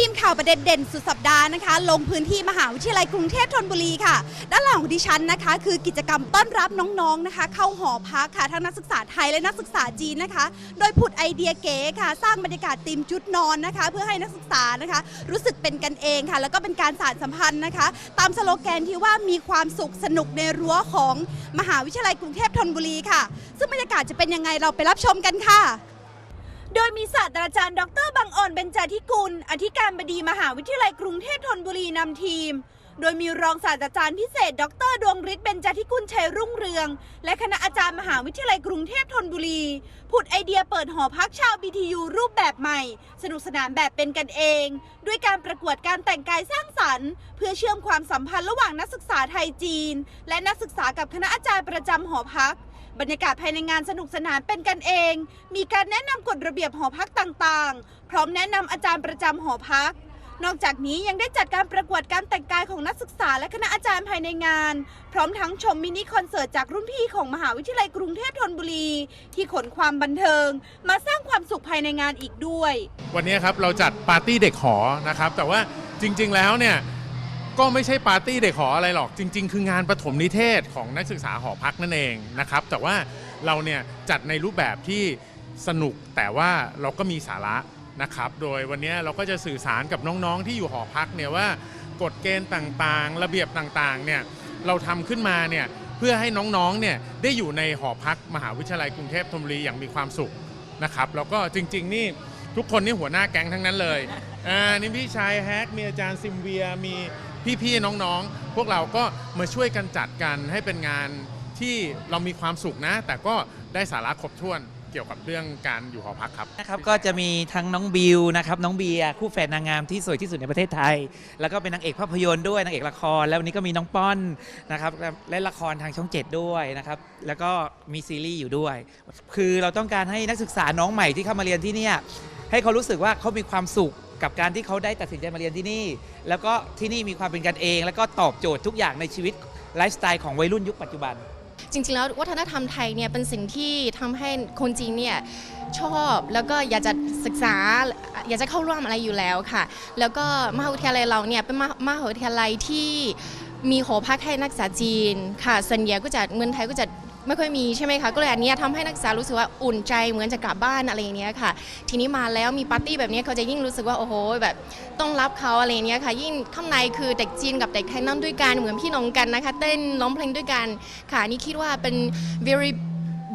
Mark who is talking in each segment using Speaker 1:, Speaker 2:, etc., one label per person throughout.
Speaker 1: ทีมข่าวประเด็นเด่นสุดสัปดาห์นะคะ ลงพื้นที่มหาวิทยาลัยกรุงเทพธนบุรีค่ะ ด้านหลังของดิฉันนะคะ คือกิจกรรมต้อนรับน้องๆนะคะ เข้าหอพักค่ะทั้งนักศึกษาไทยและนักศึกษาจีนนะคะ โดยผุดไอเดียเก๋ค่ะ สร้างบรรยากาศธีมจุดนอนนะคะ เพื่อให้นักศึกษานะคะ รู้สึกเป็นกันเองค่ะ แล้วก็เป็นการสานสัมพันธ์นะคะ ตามสโลแกนที่ว่ามีความสุขสนุกในรั้วของมหาวิทยาลัยกรุงเทพธนบุรีค่ะ ซึ่งบรรยากาศจะเป็นยังไงเราไปรับชมกันค่ะ มีศาสตราจารย์ ดรบังอ่อนเบญจาธิกุล อธิการบดีมหาวิทยาลัยกรุงเทพธนบุรีนำทีม โดยมีรองศาสตราจารย์พิเศษ ดรดวงฤทธิ์เบญจาธิกุลชัยรุ่งเรือง และคณะอาจารย์มหาวิทยาลัยกรุงเทพธนบุรี ผุดไอเดียเปิดหอพักชาว BTU รูปแบบใหม่ สนุกสนานแบบเป็นกันเอง ด้วยการประกวดการแต่งกายสร้างสรรค์ เพื่อเชื่อมความสัมพันธ์ระหว่างนักศึกษาไทยจีน และนักศึกษากับคณะอาจารย์ประจำหอพัก บรรยากาศภายในงานสนุกสนานเป็นกันเอง มีการแนะนำกฎระเบียบหอพักต่างๆ พร้อมแนะนำอาจารย์ประจำหอพัก นอกจากนี้ยังได้จัดการประกวดการแต่งกายของนักศึกษาและคณะอาจารย์ภายในงาน พร้อมทั้งชมมินิคอนเสิร์ตจากรุ่นพี่ของมหาวิทยาลัยกรุงเทพธนบุรี ที่ขนความบันเทิง มาสร้างความสุขภายในงานอีกด้วย
Speaker 2: วันนี้ครับเราจัดปาร์ตี้เด็กหอนะครับแต่ว่าจริง ๆ แล้วเนี่ย ก็ไม่ใช่ปาร์ตี้เด็กหออะไรหรอก จริง ๆ คืองานประถมนิเทศของนักศึกษาหอพักนั่นเองนะครับ แต่ว่าเราเนี่ยจัดในรูปแบบที่สนุกแต่ว่าเราก็มีสาระนะครับ โดยวันนี้เราก็จะสื่อสารกับน้องๆ ที่อยู่หอพักเนี่ยว่ากฎเกณฑ์ต่างๆ ระเบียบต่างๆ เนี่ยเราทำขึ้นมาเนี่ยเพื่อให้น้องๆ เนี่ยได้อยู่ในหอพักมหาวิทยาลัยกรุงเทพธนบุรีอย่างมีความสุขนะครับแล้วก็จริง ๆ นี่ทุกคนนี่หัวหน้าแก๊งทั้งนั้นเลยอ่านี่พี่ชายแฮกมีอาจารย์ซิมเวียมี พี่ๆน้องๆ พวกเราก็มาช่วยกันจัดกันให้เป็นงานที่เรามีความสุขนะ แต่ก็ได้สาระครบถ้วนเกี่ยวกับเรื่องการอยู่หอพักครับ
Speaker 3: นะครับก็จะมีทั้งน้องบิวนะครับน้องเบียร์คู่แฝดนางงามที่สวยที่สุดในประเทศไทย แล้วก็เป็นนางเอกภาพยนตร์ด้วยนางเอกละคร แล้ววันนี้ก็มีน้องป้อนนะครับเล่นละครทางช่อง 7 ด้วยนะครับแล้วก็มีซีรีส์อยู่ด้วย คือเราต้องการให้นักศึกษาน้องใหม่ที่เข้ามาเรียนที่นี่ให้เขารู้สึกว่าเขามีความสุข กับการที่เขาได้ตัดสินใจมาเรียนที่นี่ แล้วก็ที่นี่มีความเป็นกันเอง แล้วก็ตอบโจทย์ทุกอย่างในชีวิตไลฟ์สไตล์ของวัยรุ่นยุคปัจจุบัน
Speaker 4: จริงๆ แล้ววัฒนธรรมไทยเนี่ยเป็นสิ่งที่ทำให้คนจีนเนี่ยชอบแล้วก็อยากจะศึกษาอยากจะเข้าร่วมอะไรอยู่แล้วค่ะ แล้วก็มหาวิทยาลัยเราเนี่ยเป็นมหามหาวิทยาลัยที่มีหอพักให้นักศึกษาจีนค่ะส่วนใหญ่ก็จะเมืองไทยก็จะ ไม่ค่อยมีใช่ไหมคะก็เลยอันนี้ทำให้นักศึกษารู้สึกว่าอุ่นใจเหมือนจะกลับบ้านอะไรอย่างเนี้ยค่ะ ทีนี้มาแล้วมีปาร์ตี้แบบนี้เขาจะยิ่งรู้สึกว่าโอ้โหแบบต้องรับเขาอะไรเงี้ยค่ะ ยิ่งข้างในคือเด็กจีนกับเด็กไทยนั่งด้วยกันเหมือนพี่น้องกันนะคะ เต้นร้องเพลงด้วยกันค่ะนี่คิดว่าเป็น very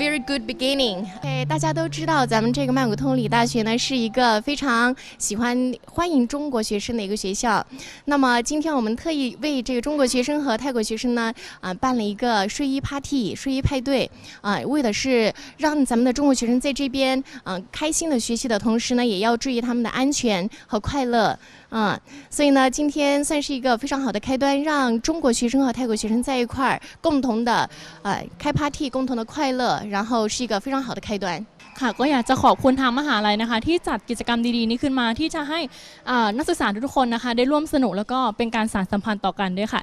Speaker 4: very good beginning。哎，大家都知道，咱们这个曼谷通理大学呢是一个非常喜欢欢迎中国学生的一个学校。那么今天我们特意为这个中国学生和泰国学生呢，啊、办了一个睡衣 party 睡衣派对，啊、为的是让咱们的中国学生在这边，嗯、开心的学习的同时呢，也要注意他们的安全和快乐。嗯，所以呢，今天算是一个非常好的开端，让中国学生和泰国学生在一块儿，共同的呃开 party，共同的快乐，然后是一个非常好的开端。
Speaker 5: ค่ะก็อยากจะขอบคุณทางมหาลัยนะคะ ที่จัดกิจกรรมดีๆ นี้ขึ้นมาที่จะให้อ่านักศึกษาทุกๆคนนะคะ ได้ร่วมสนุกแล้วก็เป็นการสานสัมพันธ์ต่อกันด้วยค่ะ